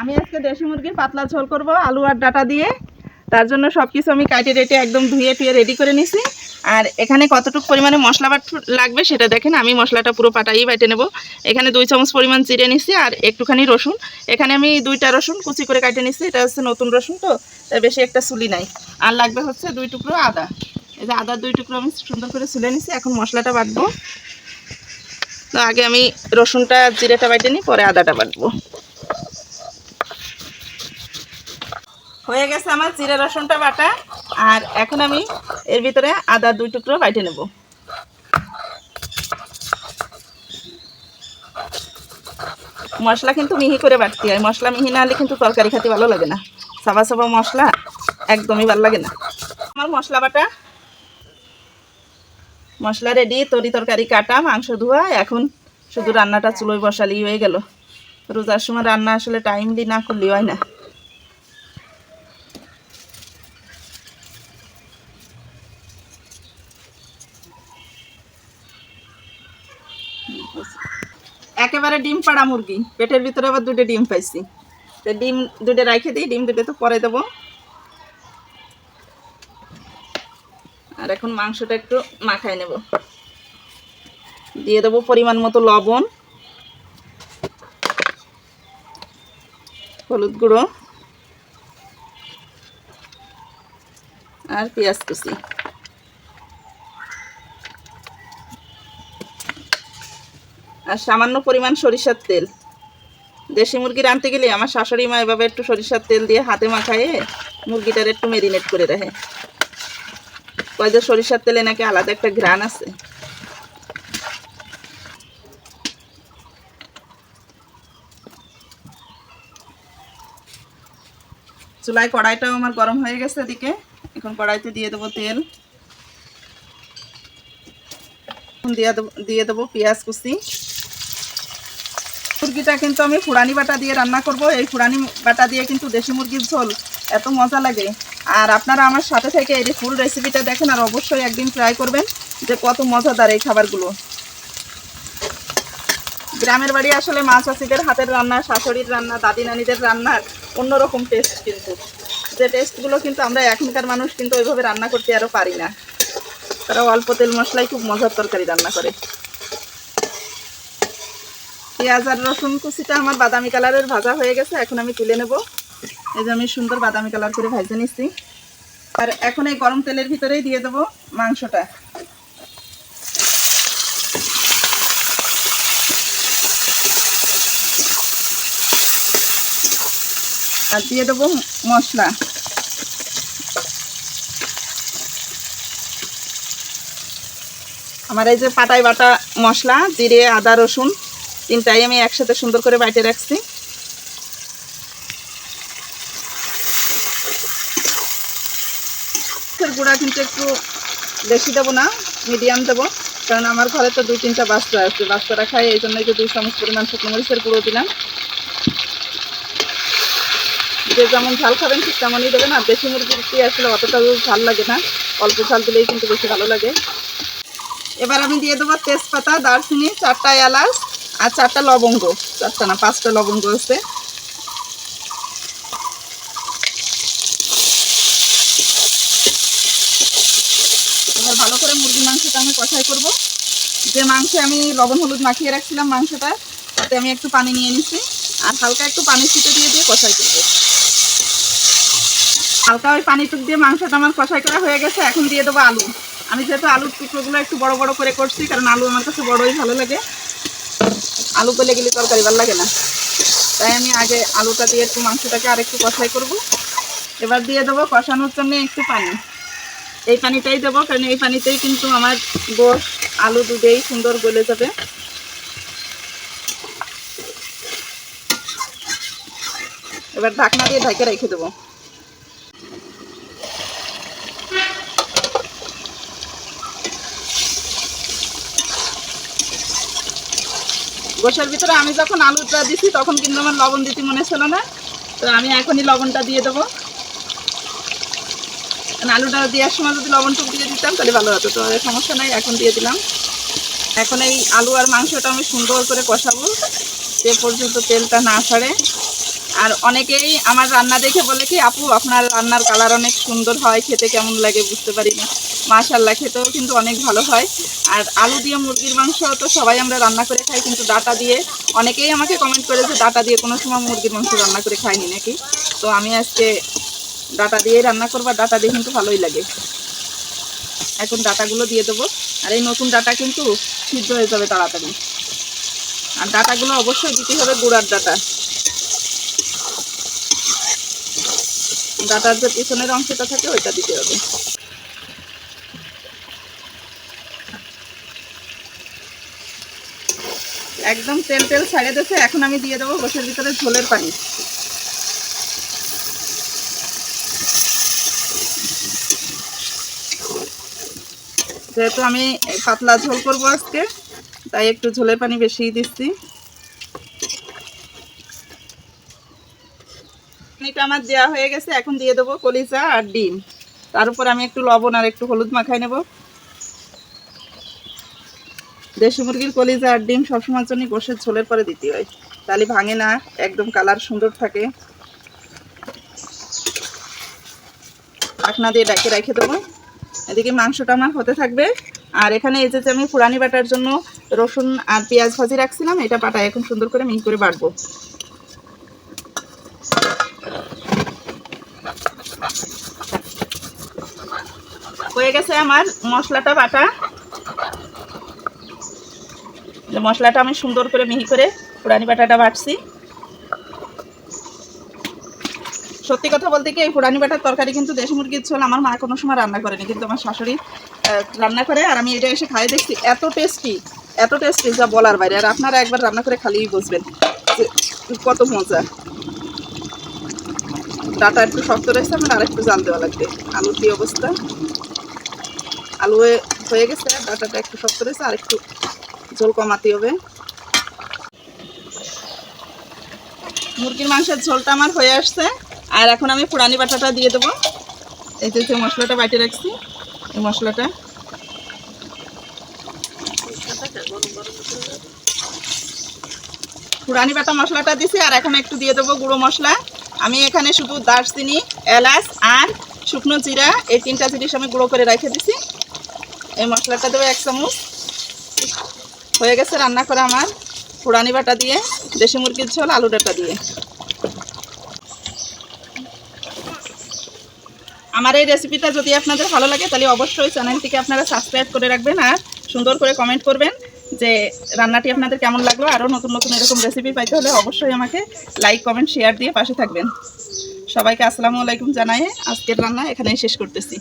আমি আজকে দেশি মুরগির পাতলা ঝোল করব, আলু আর ডাটা দিয়ে। তার জন্য সব কিছু আমি কাটে রেটে একদম ধুয়ে টুয়ে রেডি করে নিছি। আর এখানে কতটুকু পরিমাণে মশলা বাট লাগবে সেটা দেখেন, আমি মশলাটা পুরো পাটাই বেটে নেব। এখানে দুই চামচ পরিমাণ চিড়ে নিছি আর একটুখানি রসুন। এখানে আমি দুইটা রসুন কুচি করে কাটে নিছি, এটা হচ্ছে নতুন রসুন তো, তাই বেশি একটা চুলি নাই। আর লাগবে হচ্ছে দুই টুকরো আদা। এই যে আদার দুই টুকরো আমি সুন্দর করে চুলে নিছি, এখন মশলাটা বাটবো। তো আগে আমি রসুনটা, জিরেটা বাটে নিই, পরে আদাটা বাটবো। হয়ে গেছে আমার জিরা রসুনটা বাটা। আর এখন আমি এর ভিতরে আদা দুই টুকরো বাইটে নেব। মশলা কিন্তু মিহি করে বাটতে হয়। মশলা মিহি না হলে কিন্তু তরকারি খেতে ভালো লাগে না। সাবা সাবা মশলা একদমই ভালো লাগে না। আমার মশলা বাটা। মশলা রেডি তরি তরকারি কাটা, মাংস ধোয়া। এখন শুধু রান্নাটা চুলোয় বসালেই হয়ে গেল। রোজার সময় রান্না আসলে টাইমলি না করলেই হয় না। একেবারে ডিম পাড়া মুরগি। পেটের ভিতরে আবার দুটো ডিম পাইছি। তো ডিম দুটো রাখে দিই, ডিম দুটো তো পরে দেবো। আর এখন মাংসটা একটু মাখায় নেব। দিয়ে দেবো পরিমাণ মতো লবণ, হলুদ গুঁড়ো, আর পেঁয়াজ কুচি। আর সামান্য পরিমাণ সরিষার তেল। দেশি মুরগি রাঁধতে গেলে আমার শাশুড়ি মা এভাবে একটু সরিষার তেল দিয়ে হাতে মাখায়ে মুরগিটার একটু মেরিনেট করে রাখে। কয় যে সরিষার তেলে নাকি আলাদা একটা ঘ্রাণ আছে। চুলায় কড়াইটাও আমার গরম হয়ে গেছে এদিকে। এখন কড়াইতে দিয়ে দেবো তেল। দিয়ে দেবো দিয়ে দেবো পেঁয়াজ কুচি। মুরগিটা কিন্তু আমি ফুড়ানি বাটা দিয়ে রান্না করব। এই ফুড়ানি বাটা দিয়ে কিন্তু দেশি মুরগির ঝোল এত মজা লাগে। আর আপনারা আমার সাথে থেকে এই ফুল রেসিপিটা দেখেন আর অবশ্যই একদিন ট্রাই করবেন যে কত মজাদার এই খাবারগুলো। গ্রামের বাড়ি আসলে মা চাষিদের হাতের রান্না, শাশুড়ির রান্না, দাদি নানিদের রান্নার অন্যরকম টেস্ট কিন্তু। যে টেস্টগুলো কিন্তু আমরা এখনকার মানুষ কিন্তু ওইভাবে রান্না করতে আরও পারি না। তারা অল্প তেল মশলায় খুব মজার তরকারি রান্না করে। পেঁয়াজ আর রসুন কুচিটা আমার বাদামি কালারের ভাজা হয়ে গেছে, এখন আমি তুলে নেব। এই যে আমি সুন্দর বাদামি কালার করে ভেজে নিচ্ছি আর এখন এই গরম তেলের ভিতরেই দিয়ে দেবো মাংসটা। আর দিয়ে দেবো মশলা। আমার এই যে পাটাই বাটা মশলা, জিরে, আদা, রসুন তিনটাই আমি একসাথে সুন্দর করে বাইটে রাখছি। গুঁড়া কিন্তু একটু বেশি দেবো না, মিডিয়াম দেবো। কারণ আমার ঘরে তো দুই তিনটা বাচ্চা আছে, বাচ্চারা খায়, এই জন্য দুই চামচ পরিমাণ শুকনো মরিচের গুঁড়ো দিলাম। যে যেমন ঝাল খাবেন ঠিক তেমনই দেবেন, আর দেশি মুরগির কি আসলে অতটা ঝাল লাগে না, অল্প ঝাল দিলেই কিন্তু বেশি ভালো লাগে। এবার আমি দিয়ে দেবো তেজপাতা, দারচিনি, চারটা এলাচ আর চারটা লবঙ্গ, চারটা না, পাঁচটা লবঙ্গ আছে। ভালো করে মুরগির মাংসটা আমি কষাই করব। যে মাংসে আমি লবণ, হলুদ মাখিয়ে রাখছিলাম মাংসটা, তাতে আমি একটু পানি নিয়ে নিচ্ছি। আর হালকা একটু পানি ছিটে দিয়ে দিয়ে কষাই করব। হালকা ওই পানিটুক দিয়ে মাংসটা আমার কষাই করা হয়ে গেছে, এখন দিয়ে দেবো আলু। আমি যেহেতু আলুর টুকরোগুলো একটু বড় বড় করে করছি, কারণ আলু আমার কাছে বড়ই ভালো লাগে। আলু পেলে গেলে তরকারি ভালো লাগে না। তাই আমি আগে আলুটা দিয়ে একটু মাংসটাকে আর একটু কষাই করব। এবার দিয়ে দেবো কষানোর জন্য একটু পানি। এই পানিটাই দেবো, কারণ এই পানিতেই কিন্তু আমার গোশ, আলু দুধেই সুন্দর গলে যাবে। এবার ঢাকনা দিয়ে ঢাকে রেখে দেবো। গোসার ভিতরে আমি যখন আলুটা দিছি, তখন কিন্তু আমার লবণ দিতে মনে ছিল না। তো আমি এখনই লবণটা দিয়ে দেবো। আলুটা দেওয়ার সময় যদি লবণটুকু দিয়ে দিতাম, তাহলে ভালো হতো। তো সমস্যা নাই, এখন দিয়ে দিলাম। এখন এই আলু আর মাংসটা আমি সুন্দর করে কষাবো যে পর্যন্ত তেলটা না ছাড়ে। আর অনেকেই আমার রান্না দেখে বলে কি, আপু, আপনার রান্নার কালার অনেক সুন্দর হয়, খেতে কেমন লাগে বুঝতে পারি না। মাশাল্লাহ খেতেও কিন্তু অনেক ভালো হয়। আর আলু দিয়ে মুরগির মাংস তো সবাই আমরা রান্না করে খাই, কিন্তু ডাটা দিয়ে অনেকেই আমাকে কমেন্ট করে যে ডাটা দিয়ে কোনো সময় মুরগির মাংস রান্না করে খাইনি নাকি? তো আমি আজকে ডাটা দিয়ে রান্না করব ডাটা দিয়ে কিন্তু ভালোই লাগে। এখন ডাটাগুলো দিয়ে দেবো। আর এই নতুন ডাটা কিন্তু সিদ্ধ হয়ে যাবে তাড়াতাড়ি। আর ডাটাগুলো অবশ্যই দিতে হবে গুঁড়ার ডাটা। ডাটার যে পিছনের অংশটা থাকে, ওইটা দিতে হবে। একদম তেল তেল ছাড়িয়ে দিয়েছে, এখন আমি দিয়ে দেবো গোসের ভিতরে ঝোলের পানি। যেহেতু আমি পাতলা ঝোল করব আজকে, তাই একটু ঝোলের পানি বেশি দিচ্ছি। পানিটা আমার দেওয়া হয়ে গেছে, এখন দিয়ে দেবো কলিজা আর ডিম। তার উপর আমি একটু লবণ আর একটু হলুদ মাখাই নেব। দেশি মুরগির কলিজা আর ডিম সবসময়ের জন্য গোসের ঝোলের পরে দিতে হয়। তাহলে ভাঙে না, একদম কালার সুন্দর থাকে। ঢাকনা দিয়ে ডাকে রেখে দেবো। এদিকে মাংসটা আমার হতে থাকবে। আর এখানে এই যে আমি ফুরানি বাটার জন্য রসুন আর পেঁয়াজ ভাজি রাখছিলাম, এটা পাটায় এখন সুন্দর করে মিহি করে বাটবো। হয়ে গেছে আমার মশলাটা বাটা। মশলাটা আমি সুন্দর করে মিহি করে পুরানি বাটাটা বাটছি। সত্যি কথা বলতে কি, এই পুরানি বাটার তরকারি কিন্তু দেশি মুরগির ঝোল আমার মা কোনো সময় রান্না করেনি, কিন্তু আমার শাশুড়ি রান্না করে আর আমি এটা এসে খাই দেখছি, এত টেস্টি এত টেস্টি যা বলার বাইরে, আর আপনারা একবার রান্না করে খালিই বুঝবেন যে কত মজা। ডাটা একটু শক্ত রয়েছে, আমার আর একটু জাল দেওয়া লাগবে, আলুর কি অবস্থা? আলু হয়ে- গেছে, ডাটাটা একটু শক্ত রয়েছে আর একটু ঝোল কমাতে হবে। মুরগির মাংসের ঝোলটা আমার হয়ে আসছে। আর এখন আমি পুরানি বাটাটা দিয়ে দেবো। এই যে মশলাটা বাটি রাখছি, এই মশলাটা। পুরানি বাটা মশলাটা দিছি, আর এখন একটু দিয়ে দেবো গুঁড়ো মশলা। আমি এখানে শুধু দারচিনি, এলাচ আর শুকনো জিরা, এই তিনটা জিনিস আমি গুঁড়ো করে রেখে দিছি। এই মশলাটা দেবো এক চামচ। হয়ে গেছে রান্না করা আমার পুরানি বাটা দিয়ে, দেশি মুরগির ঝোল, আলু ডাটা দিয়ে। আমার এই রেসিপিটা যদি আপনাদের ভালো লাগে, তাহলে অবশ্যই চ্যানেলটিকে আপনারা সাবস্ক্রাইব করে রাখবেন আর সুন্দর করে কমেন্ট করবেন যে রান্নাটি আপনাদের কেমন লাগল। আরও নতুন নতুন এরকম রেসিপি পাইতে হলে অবশ্যই আমাকে লাইক কমেন্ট শেয়ার দিয়ে পাশে থাকবেন। সবাইকে আসসালামু আলাইকুম জানাই। আজকের রান্না এখানেই শেষ করতেছি।